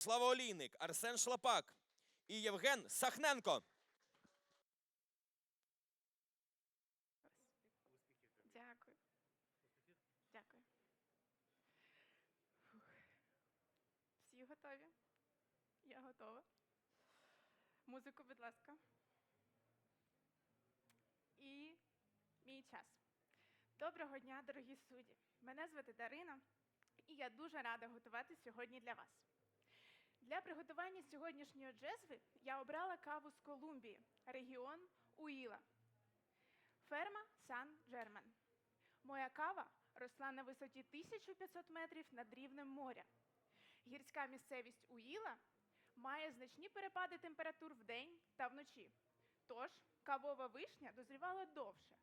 Слава Олійник, Арсен Шлапак і Євген Сахненко. Дякую. Дякую. Фух. Всі готові? Я готова. Музику, будь ласка. І мій час. Доброго дня, дорогі судді. Мене звати Дарина, і я дуже рада готувати сьогодні для вас. Для приготування сьогоднішньої джезви я обрала каву з Колумбії, регіон Уїла. Ферма Сан Джермен. Моя кава росла на висоті 1500 метрів над рівнем моря. Гірська місцевість Уїла має значні перепади температур вдень та вночі. Тож кавова вишня дозрівала довше.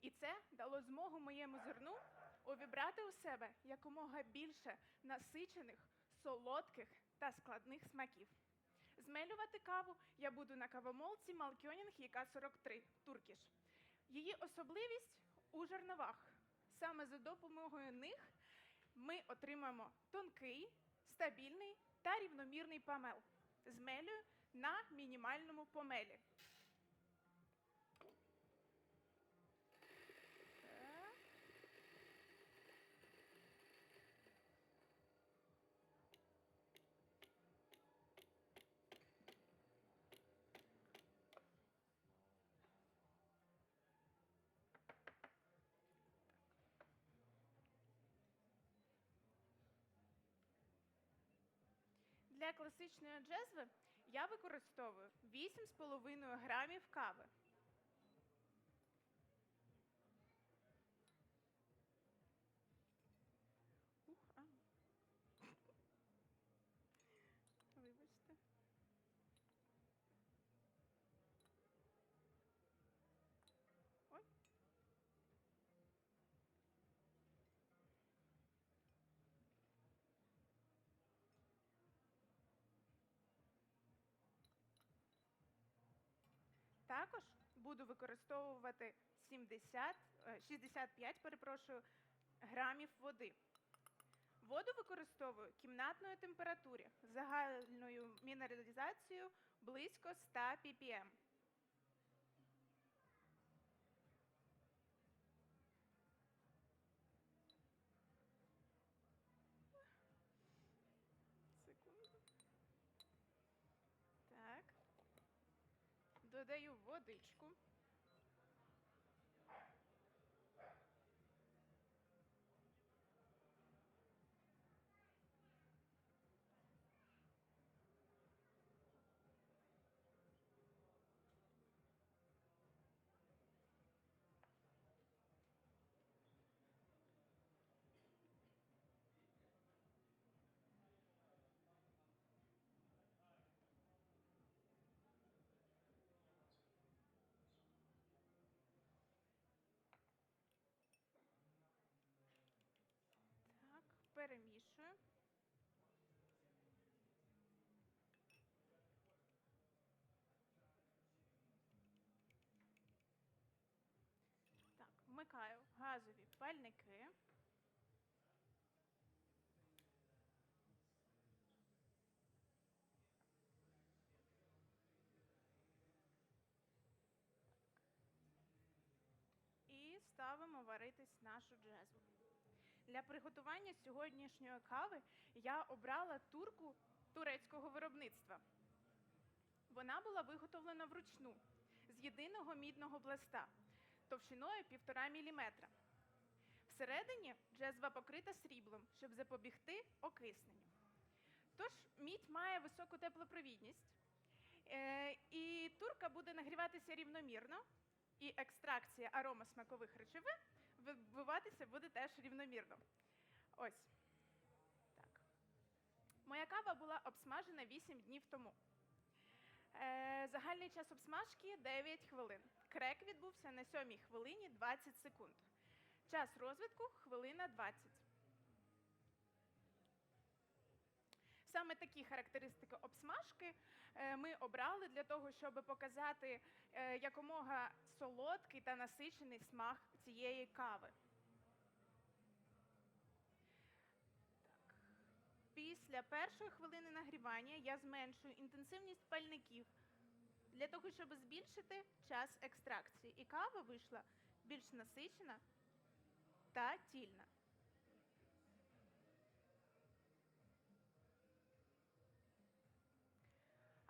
І це дало змогу моєму зерну увібрати у себе якомога більше насичених, солодких та складних смаків. Змелювати каву я буду на кавомолці Малкьонінг ЯК-43 Туркіш. Її особливість у жерновах. Саме за допомогою них ми отримаємо тонкий, стабільний та рівномірний помел. Змелюю на мінімальному помелі. Так. Для класичної джезви я використовую 8,5 грамів кави. Також буду використовувати 70, е, 65 перепрошую, грамів води. Воду використовую кімнатної температурі загальною мінералізацією близько 100 ppm. Секунду. Так. Додаю водичку. Так, перемішую. Так, вмикаю газові пальники. І ставимо варитись нашу джезву. Для приготування сьогоднішньої кави я обрала турку турецького виробництва. Вона була виготовлена вручну з єдиного мідного блеста товщиною 1,5 мм. Всередині джезва покрита сріблом, щоб запобігти окисненню. Тож мідь має високу теплопровідність, е, і турка буде нагріватися рівномірно, і екстракція аромасмакових речовин відбуватися буде теж рівномірно. Ось. Так. Моя кава була обсмажена 8 днів тому. Е, загальний час обсмажки 9 хвилин. Крек відбувся на 7 хвилині 20 секунд. Час розвитку хвилина 20. Саме такі характеристики обсмажки е, ми обрали для того, щоб показати е, якомога солодкий та насичений смак цієї кави. Після першої хвилини нагрівання я зменшую інтенсивність пальників для того, щоб збільшити час екстракції. І кава вийшла більш насичена та тільна.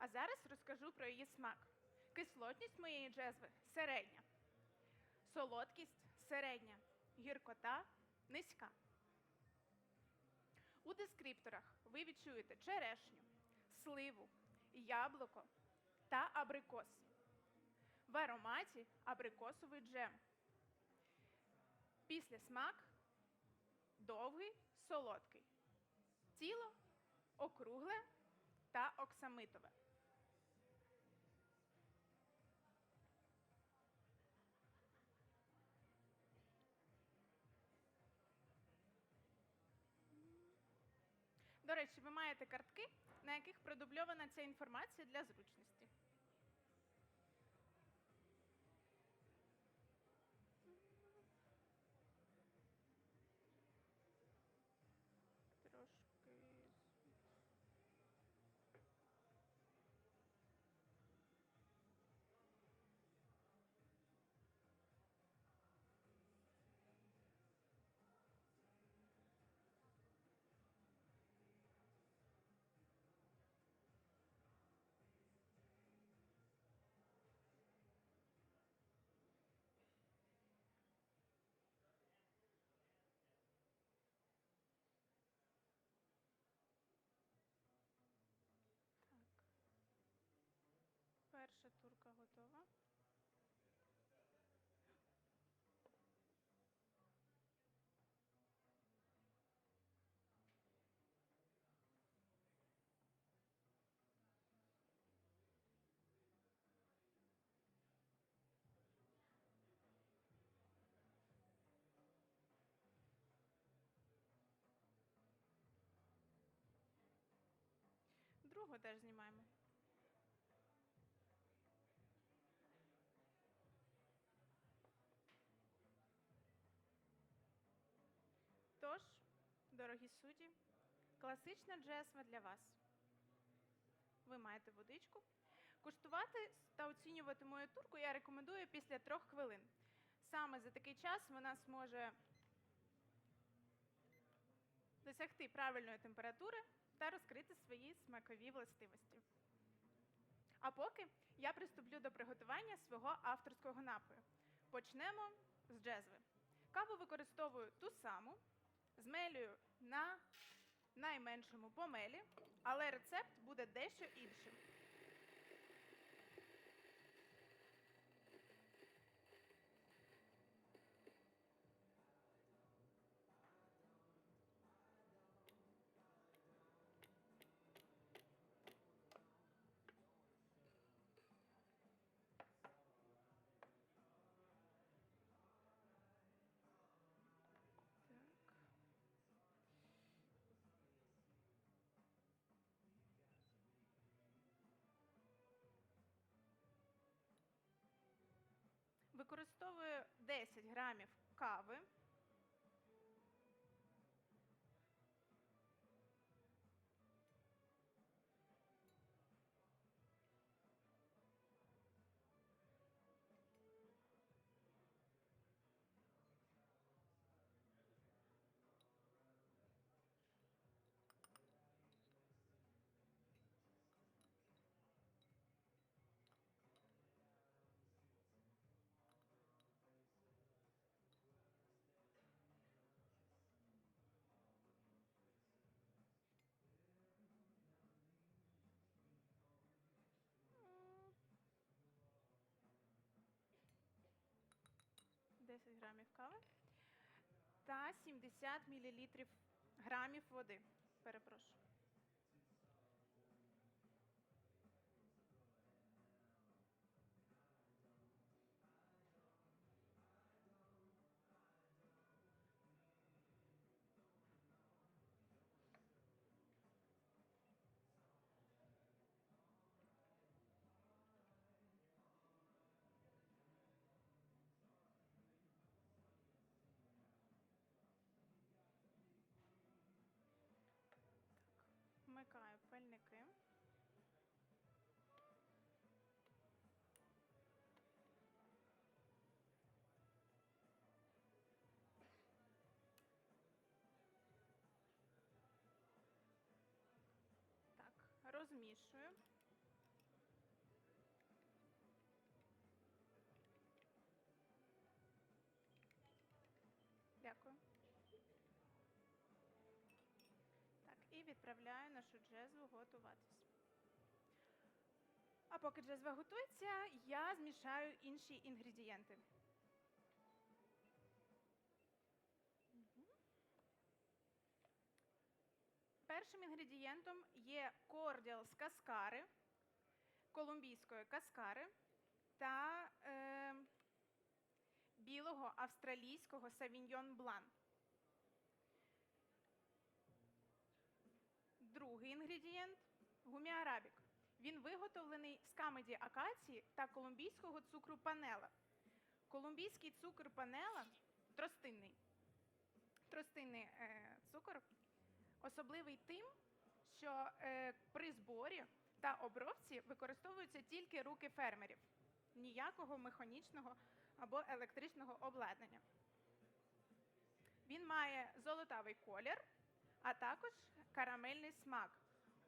А зараз розкажу про її смак. Кислотність моєї джезви середня. Солодкість середня. Гіркота низька. У дескрипторах ви відчуєте черешню, сливу, яблуко та абрикос. В ароматі абрикосовий джем. Після смак довгий, солодкий. Тіло округле та оксамитове. До речі, ви маєте картки, на яких продубльована ця інформація для зручності. Трошки. Так. Перша турка готова. Другу теж знімаємо. Тож, дорогі судді, класична джесва для вас. Ви маєте водичку. Куштувати та оцінювати мою турку я рекомендую після трьох хвилин. Саме за такий час вона зможе досягти правильної температури та розкрити свої смакові властивості. А поки я приступлю до приготування свого авторського напою. Почнемо з джезви. Каву використовую ту саму, змелюю на найменшому помелі, але рецепт буде дещо іншим. Використовую 10 грамів кави. Грамів кави та 70 мл грамів води. Перепрошую. Розмішую. Дякую. Так, і відправляю нашу джезву готуватись. А поки джезва готується, я змішаю інші інгредієнти. Першим інгредієнтом є кордіал з каскари, колумбійської каскари та е, білого австралійського савіньйон блан. Другий інгредієнт гуміарабік. Він виготовлений з камеді акації та колумбійського цукру панела. Колумбійський цукор панела тростинний. Тростинний е, цукор особливий тим, що е, при зборі та обробці використовуються тільки руки фермерів, ніякого механічного або електричного обладнання. Він має золотавий колір, а також карамельний смак.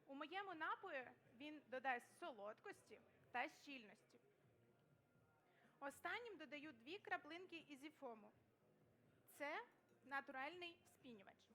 У моєму напої він додасть солодкості та щільності. Останнім додаю дві краплинки ізіфому. Це натуральний спінювач.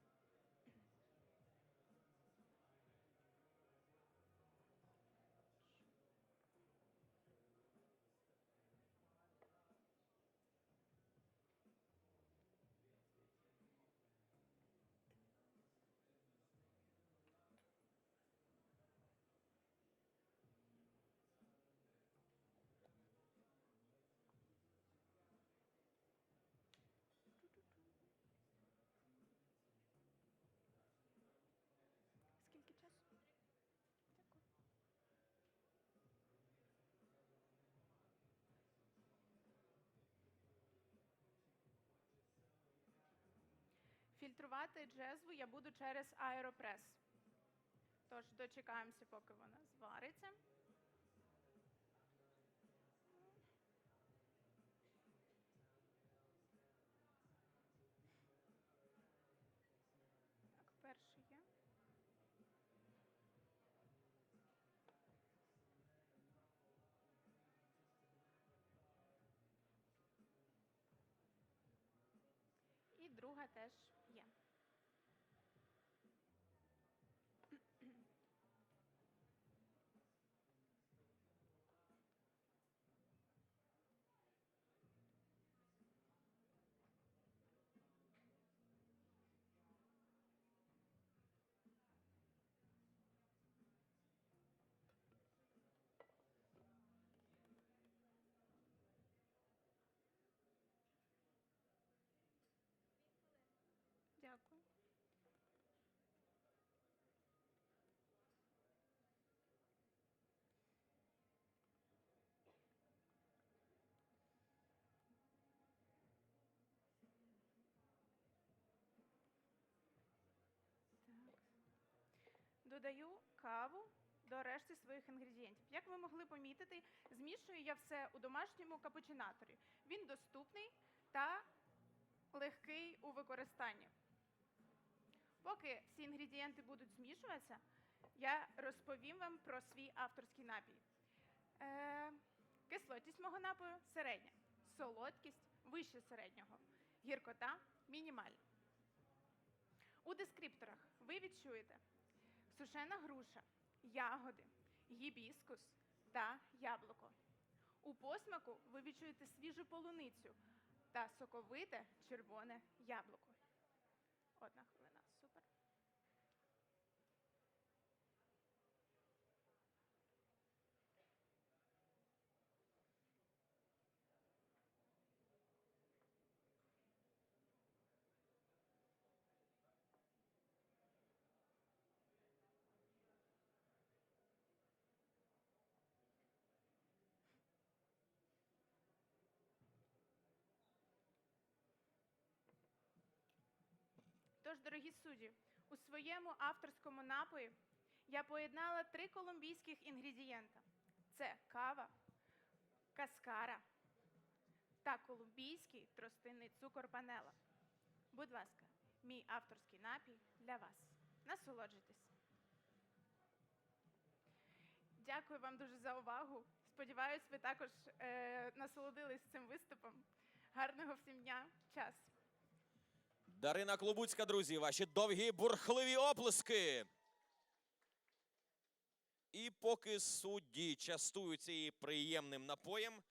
Фільтрувати джезву я буду через аеропрес. Тож дочекаємося, поки вона звариться. Так, перший є. І друга теж є. Дякую. Так. Додаю каву до решти своїх інгредієнтів. Як ви могли помітити, змішую я все у домашньому капучинаторі. Він доступний та легкий у використанні. Поки всі інгредієнти будуть змішуватися, я розповім вам про свій авторський напій. Е, кислотність мого напою середня, солодкість вище середнього, гіркота мінімальна. У дескрипторах ви відчуєте сушена груша, ягоди, гібіскус та яблуко. У посмаку ви відчуєте свіжу полуницю та соковите червоне яблуко. Одна хвилина, супер. Тож, дорогі судді, у своєму авторському напої я поєднала три колумбійських інгредієнта: це кава, каскара та колумбійський тростинний цукор панела. Будь ласка, мій авторський напій для вас. Насолоджуйтесь. Дякую вам дуже за увагу. Сподіваюсь, ви також е, насолодились цим виступом. Гарного всім дня, час. Дарина Клобуцька, друзі, ваші довгі бурхливі оплески. І поки судді частуються її приємним напоєм,